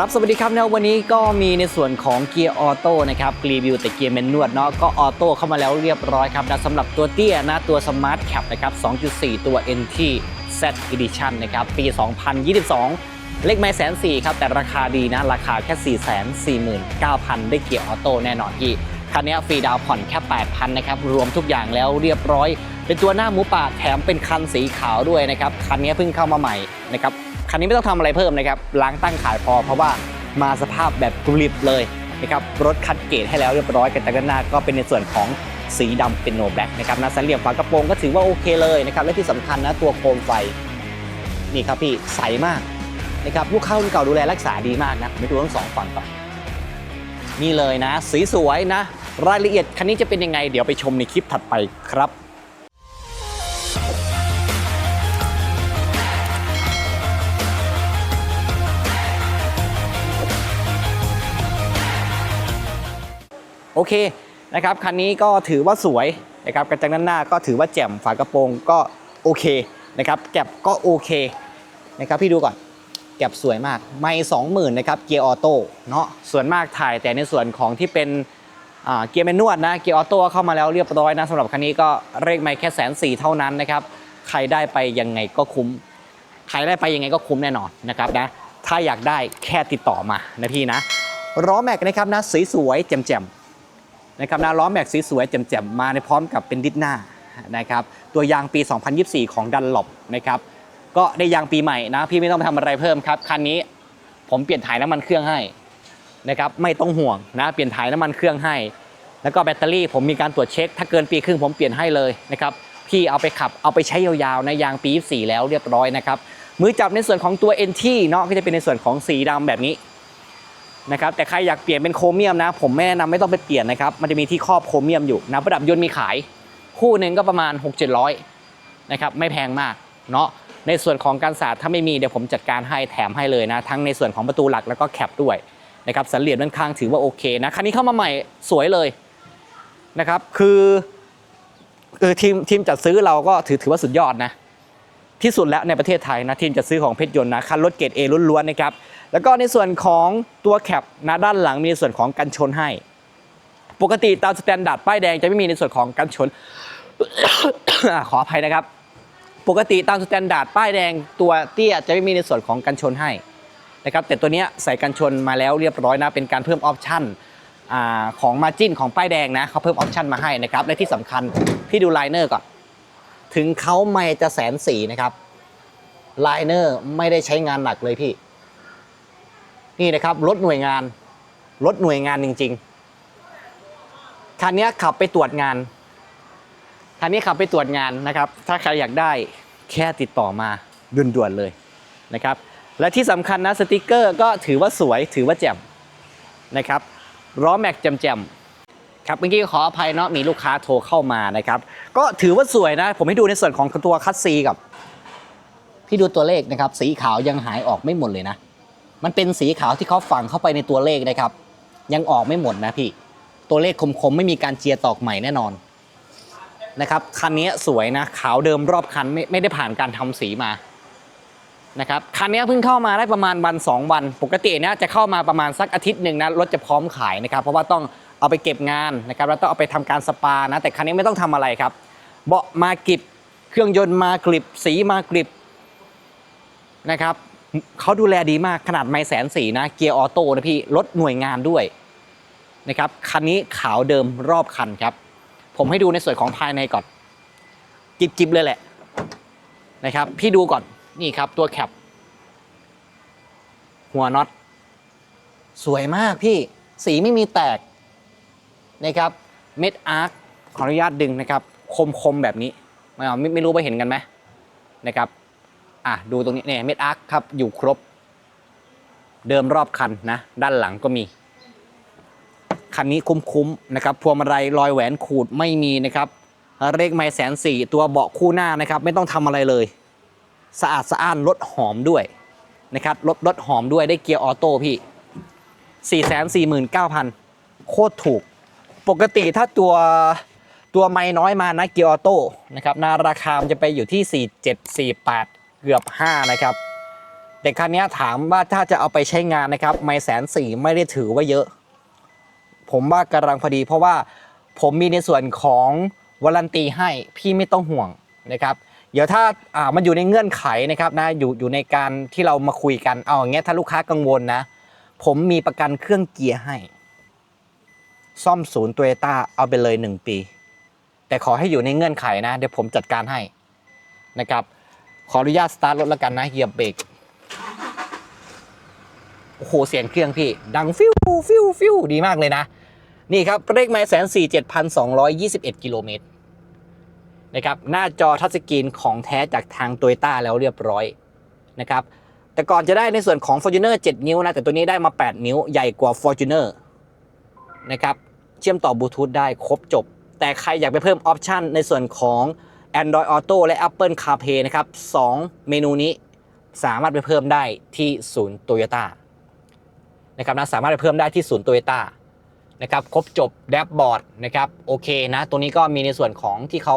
รับสวัสดีครับนะวันนี้ก็มีในส่วนของเกียร์ออโต้นะครับรีวิวแต่เกียร์แมนนวดเนาะก็ออโต้เข้ามาแล้วเรียบร้อยครับนะสำหรับตัวเตี้ยนะตัวสมาร์ทแคปนะครับ 2.4 ตัว NT Z Edition นะครับ ปี 2022 เลขไม่แสนสี่ครับ แต่ราคาดีนะ ราคาแค่ 4 4 9 0 0 0 ได้เกียร์ออโต้แน่นอนพี่คันนี้ฟรีดาวผ่อนแค่ 8,000 นะครับ รวมทุกอย่างแล้วเรียบร้อย เป็นตัวหน้าหมูป่าแถมเป็นคันสีขาวด้วยนะครับ คันนี้เพิ่งเข้ามาใหม่นะครับ คันนี้ไม่ต้องทำอะไรเพิ่มนะครับล้างตั้งขายพอ เพราะว่ามาสภาพแบบกริบเลยนะครับรถคัดเกรดให้แล้วเรียบร้อยกันแต่กันหน้าก็เป็นในส่วนของสีดำเป็นโนแบล็กนะครับนะสันเหลี่ยมฝากระโปรงก็ถือว่าโอเคเลยนะครับและที่สำคัญนะตัวโคมไฟนี่ครับพี่ใสมากนะครับลูกค้ารุ่นเก่าดูแลรักษาดีมากนะไปดูทั้งสองฝั่งก่อนนี่เลยนะ สีสวยนะ รายละเอียดคันนี้จะเป็นยังไง เดี๋ยวไปชมในคลิปถัดไปครับ โอเคนะครับคันนี้ก็ถือว่าสวยนะครับกระจังด้านหน้าก็ถือว่าแจ่มฝากระโปรงก็โอเคนะครับแก็บก็โอเคนะครับพี่ดูก่อนแก็บสวยมากไม่สองหมื่นนะครับเกียร์ออโต้เนาะส่วนมากถ่ายแต่ในส่วนของที่เป็นเกียร์แมนนวดนะเกียร์ออโต้เข้ามาแล้วเรียบร้อยนะสำหรับคันนี้ก็เลขไม่แค่แสนสี่เท่านั้นนะครับใครได้ไปยังไงก็คุ้มใครได้ไปยังไงก็คุ้มแน่นอนนะครับนะถ้าอยากได้แค่ติดต่อมานะพี่นะล้อแม็กนะครับนะสวยๆแจ่มๆ นะครับนะล้อแม็กสวยๆแจ่มๆมาในพร้อมกับเป็นดิสหน้านะครับตัวยางปี 2024 ของดันหลบนะครับก็ได้ยางปีใหม่นะพี่ไม่ต้องไปทำอะไรเพิ่มครับคันนี้ผมเปลี่ยนถ่ายน้ำมันเครื่องให้นะครับไม่ต้องห่วงนะเปลี่ยนถ่ายน้ำมันเครื่องให้ แล้วก็แบตเตอรี่ผมมีการตรวจเช็ค ถ้าเกินปีครึ่งผมเปลี่ยนให้เลยนะครับพี่เอาไปขับเอาไปใช้ยาวๆในะยางปี 24 แล้วเรียบร้อยนะครับมือจับในส่วนของตัว NT เนาะก็จะเป็นในส่วนของสีดำแบบนี้ นะครับแต่ใครอยากเปลี่ยนเป็นโครเมียมนะ ผมไม่แนะนำไม่ต้องไปเปลี่ยนนะครับมันจะมีที่ครอบโครเมียมอยู่นะประดับยนต์มีขาย คู่หนึ่งก็ประมาณ 6-700นะครับไม่แพงมากเนาะในส่วนของการสาดถ้าไม่มีเดี๋ยวผมจัดการให้แถมให้เลยนะ ทั้งในส่วนของประตูหลักแล้วก็แคปด้วยนะครับสันเหลี่ยมด้านข้างถือว่าโอเคนะคันนี้เข้ามาใหม่สวยเลยนะครับคือคือทีมทีมจัดซื้อเราก็ถือถือว่าสุดยอดนะ ที่สุดแล้วในประเทศไทยนะทีมจัดซื้อของเพชรยนต์นะคันรถเกรดเอล้วนๆนะครับแล้วก็ในส่วนของตัวแคปนะด้านหลังมีในส่วนของกันชนให้ ปกติตามสแตนดาร์ดป้ายแดงจะไม่มีในส่วนของกันชน ขออภัยนะครับ ปกติตามสแตนดาร์ดป้ายแดงตัวเตี้ยจะไม่มีในส่วนของกันชนให้นะครับแต่ตัวนี้ใส่กันชนมาแล้วเรียบร้อยนะเป็นการเพิ่มออปชั่นของมาจิ้นของป้ายแดงนะเขาเพิ่มออปชั่นมาให้นะครับและที่สำคัญพี่ดูไลเนอร์ก่อน ถึงเขาไม่จะแสนสีนะครับไลเนอร์ไม่ได้ใช้งานหนักเลยพี่ นี่นะครับรถหน่วยงานรถหน่วยงานจริง ๆคันนี้ขับไปตรวจงานคันนี้ขับไปตรวจงานนะครับ ถ้าใครอยากได้แค่ติดต่อมาด่วนๆเลยนะครับ และที่สำคัญนะสติกเกอร์ก็ถือว่าสวยถือว่าแจ่มนะครับล้อแม็กแจ่มๆ ครับเมื่อกี้ขออภัยเนาะมีลูกค้าโทรเข้ามานะครับ ก็ถือว่าสวยนะ ผมให้ดูในส่วนของตัวคัสซีกับพี่ดูตัวเลขนะครับ สีขาวยังหายออกไม่หมดเลยนะ มันเป็นสีขาวที่เขาฝังเข้าไปในตัวเลขนะครับ ยังออกไม่หมดนะพี่ ตัวเลขคมๆไม่มีการเจียตอกใหม่แน่นอนนะครับคันนี้สวยนะขาวเดิมรอบคันไม่ไม่ได้ผ่านการทำสีมานะครับคันนี้เพิ่งเข้ามาได้ประมาณวัน 2 วัน ปกติเนี่ยจะเข้ามาประมาณสักอาทิตย์หนึ่งนะรถจะพร้อมขายนะครับ เพราะว่าต้อง เอาไปเก็บงานนะครับแล้วต้องเอาไปทำการสปานะแต่คันนี้ไม่ต้องทำอะไรครับ เบาะมากริบเครื่องยนต์มากริบสีมากริบนะครับเขาดูแลดีมากขนาดไม่แสนสีนะเกียร์ออโต้นะพี่รถหน่วยงานด้วยนะครับคันนี้ขาวเดิมรอบคันครับ ผมให้ดูในส่วนของภายในก่อน จิบๆเลยแหละนะครับ พี่ดูก่อนนี่ครับตัวแคปหัวน็อตสวยมากพี่ สีไม่มีแตก นะครับเม็ดอาร์คขออนุญาตดึงนะครับคมๆแบบนี้ไม่เอาไม่ไม่รู้ว่าเห็นกันไหมนะครับอะดูตรงนี้เนี่ยเม็ดอาร์คครับอยู่ครบ เดิมรอบคันนะด้านหลังก็มี คันนี้คุ้มๆนะครับพวงมาลัยรอยแหวนขูดไม่มีนะครับเลขไม้แสนสี่ตัวเบาะคู่หน้านะครับ ไม่ต้องทำอะไรเลย สะอาดสะอ้านรถหอมด้วยนะครับรถรถหอมด้วยได้เกียร์ออโต้พี่ 4 4 9 0 0 0 โคตรถูก ปกติถ้าตัวตัวไม่น้อยมานะเกียร์ออโต้นะครับนาราคามันจะไปอยู่ที่ 4 7 4 8 เกือบ 5 นะครับแต่คันนี้ถามว่าถ้าจะเอาไปใช้งานนะครับไม่แสนสี่ไม่ได้ถือว่าเยอะ ผมว่ากำลังพอดี เพราะว่าผมมีในส่วนของวารันตีให้พี่ไม่ต้องห่วงนะครับ เดี๋ยวถ้าอ่ามันอยู่ในเงื่อนไขนะครับนะอยู่อยู่ในการที่เรามาคุยกันเอาอย่างเงี้ยถ้าลูกค้ากังวลนะ ผมมีประกันเครื่องเกียร์ให้ ซ่อมศูนย์โตโยต้าเอาไปเลย 1 ปี แต่ขอให้อยู่ในเงื่อนไขนะ เดี๋ยวผมจัดการให้นะครับ ขออนุญาตสตาร์ทรถแล้วกันนะเหยียบเบรกโอ้โหเสียงเครื่องพี่ ดังฟิวฟิวฟิวดีมากเลยนะ นี่ครับเลขไม้แสนสี่เจ็ดพันสองร้อยยี่สิบเอ็ดกิโลเมตรนะครับหน้าจอทัชสกรีนของแท้จากทางโตโยต้าแล้วเรียบร้อยนะครับแต่ก่อนจะได้ในส่วนของ Fortuner 7 นิ้วนะ แต่ตัวนี้ได้มา 8 นิ้วใหญ่กว่า Fortuner นะครับ เชื่อมต่อบลูทูธได้ครบจบ แต่ใครอยากไปเพิ่มออปชันในส่วนของ Android Auto และ Apple CarPlay นะครับ 2 เมนูนี้สามารถไปเพิ่มได้ที่ศูนย์โตโยต้านะครับนะสามารถไปเพิ่มได้ที่ศูนย์โตโยต้านะครับครบจบแดชบอร์ดนะครับโอเคนะตัวนี้ก็มีในส่วนของที่เขา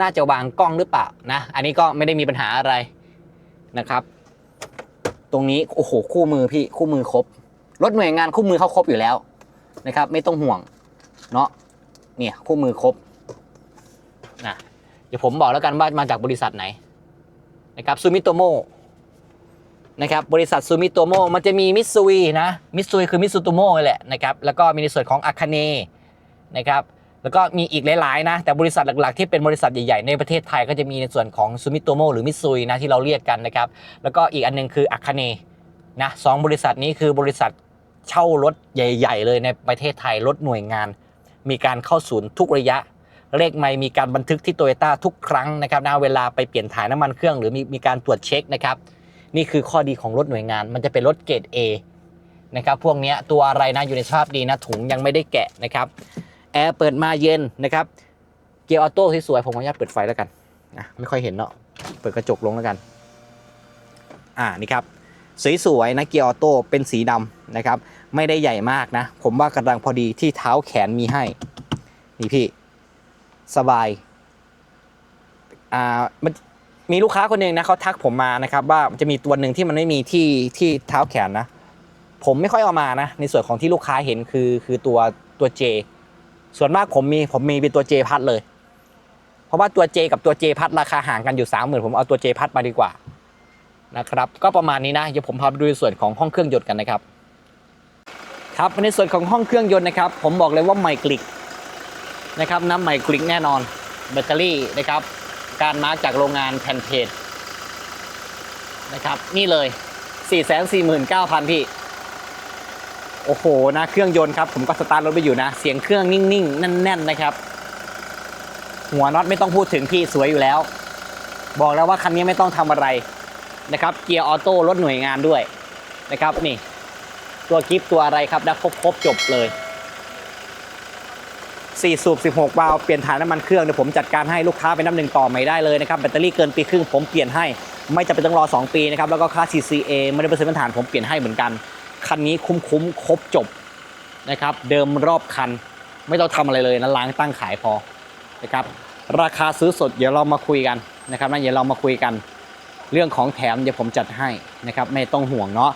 น่าจะวางกล้องหรือเปล่านะ อันนี้ก็ไม่ได้มีปัญหาอะไรนะครับ ตรงนี้โอ้โหคู่มือพี่คู่มือครบรถหน่วยงานคู่มือเขาครบอยู่แล้วนะครับ ไม่ต้องห่วง เนาะเนี่ยคู่มือครบนะเดี๋ยวผมบอกแล้วกันว่ามาจากบริษัทไหนนะครับซูมิโตโมนะครับบริษัทซูมิโตโมมันจะมีมิตซูยนะมิตซูยคือมิตซูโตโมแหละนะครับแล้วก็มีในส่วนของอาคาเนนะครับแล้วก็มีอีกหลายๆนะแต่บริษัทหลักๆที่เป็นบริษัทใหญ่ๆในประเทศไทยก็จะมีในส่วนของซูมิโตโมหรือมิตซูยนะที่เราเรียกกันนะครับแล้วก็อีกอันหนึงคืออาคาเนนะสองบริษัทนี้คือบริษัทเช่ารถใหญ่ ๆ เลยในประเทศไทยรถหน่วยงาน มีการเข้าศูนย์ทุกระยะ เลขไม่มีการบันทึกที่โตโยต้าทุกครั้งนะครับนะเวลาไปเปลี่ยนถ่ายน้ำมันเครื่องหรือมีมีการตรวจเช็คนะครับนี่คือข้อดีของรถหน่วยงาน มันจะเป็นรถเกรด A นะครับพวกนี้ตัวอะไรนะอยู่ในสภาพดีนะถุงยังไม่ได้แกะนะครับแอร์เปิดมาเย็นนะครับเกียร์ออโต้สวยๆผมขออนุญาตเปิดไฟแล้วกันนะไม่ค่อยเห็นเนาะเปิดกระจกลงแล้วกัน อ่านี่ครับสวยๆนะเกียร์ออโต้เป็นสีดำนะครับ ไม่ได้ใหญ่มากนะ ผมว่ากำลังพอดีที่เท้าแขนมีให้ นี่พี่ สบาย อ่ามันมีลูกค้าคนหนึ่งนะเขาทักผมมานะครับ ว่าจะมีตัวหนึ่งที่มันไม่มีที่ที่เท้าแขนนะ ผมไม่ค่อยเอามานะ ในส่วนของที่ลูกค้าเห็นคือคือตัวตัว J ส่วนมากผมมีผมมีเป็นตัว J พัดเลย เพราะว่าตัว J กับตัว J พัดราคาห่างกันอยู่สามหมื่นผมเอาตัว J พัดมาดีกว่านะครับ ก็ประมาณนี้นะเดี๋ยวผมพาไปดูในส่วนของห้องเครื่องยนต์กันนะครับ ครับในส่วนของห้องเครื่องยนต์นะครับ ผมบอกเลยว่าใหม่กลิกนะครับน้ำใหม่กลิกแน่นอนแบตเตอรี่นะครับ การมาร์กจากโรงงานแผ่นเพจนะครับ นี่เลย 449,000 พี่ โอ้โหนะเครื่องยนต์ครับ ผมก็สตาร์ทรถไปอยู่นะ เสียงเครื่องนิ่งๆ แน่น ๆ นะครับ หัวน็อตไม่ต้องพูดถึงพี่สวยอยู่แล้ว บอกแล้วว่าคันนี้ไม่ต้องทำอะไรนะครับ เกียร์ออโต้รถหน่วยงานด้วยนะครับนี่ ตัวกิฟตัวอะไรครับได้ครบครบจบเลย4สูบ16 วาล์วเปลี่ยนถ่ายน้ำมันเครื่องเดี๋ยวผมจัดการให้ลูกค้าเป็นน้ำหนึ่งต่อไม่ได้เลยนะครับแบตเตอรี่เกินปีครึ่งผมเปลี่ยนให้ ไม่จำเป็นต้องรอ 2 ปีนะครับแล้วก็ค่า CCA ไม่ได้เปอร์เซ็นต์ฐานผมเปลี่ยนให้เหมือนกัน คันนี้คุ้มคุ้มครบจบนะครับเดิมรอบคัน ไม่ต้องทำอะไรเลยนะล้างตั้งขายพอนะครับราคาซื้อสดเดี๋ยวเรามาคุยกันนะครับนะเดี๋ยวเรามาคุยกัน เรื่องของแถมเดี๋ยวผมจัดให้นะครับไม่ต้องห่วงเนาะ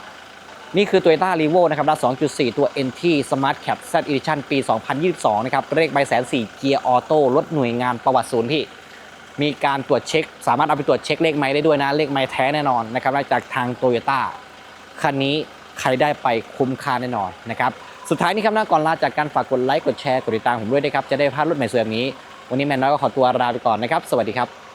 นี่คือ Toyota r e v o นะครับด้าน2.4 ตัว NT Smart Cap Z Edition ปี 2022 นะครับ เลขใบแสนสี่เกียร์ออโต้รถหน่วยงานประวัติศูนย์พี่ มีการตรวจเช็ค สามารถเอาไปตรวจเช็คเลขไม้ได้ด้วยนะ เลขไม้แท้แน่นอนนะครับจากทาง Toyota คันนี้ใครได้ไปคุ้มค่าแน่นอนนะครับ สุดท้ายนี้ครับหน้าก่อนลาจากการฝากกดไลค์ กดแชร์ กดติดตามผมด้วยนะครับ จะได้พลาดรถใหม่สวยแบบนี้ วันนี้แมนน้อยก็ขอตัวลาไปก่อนนะครับ สวัสดีครับ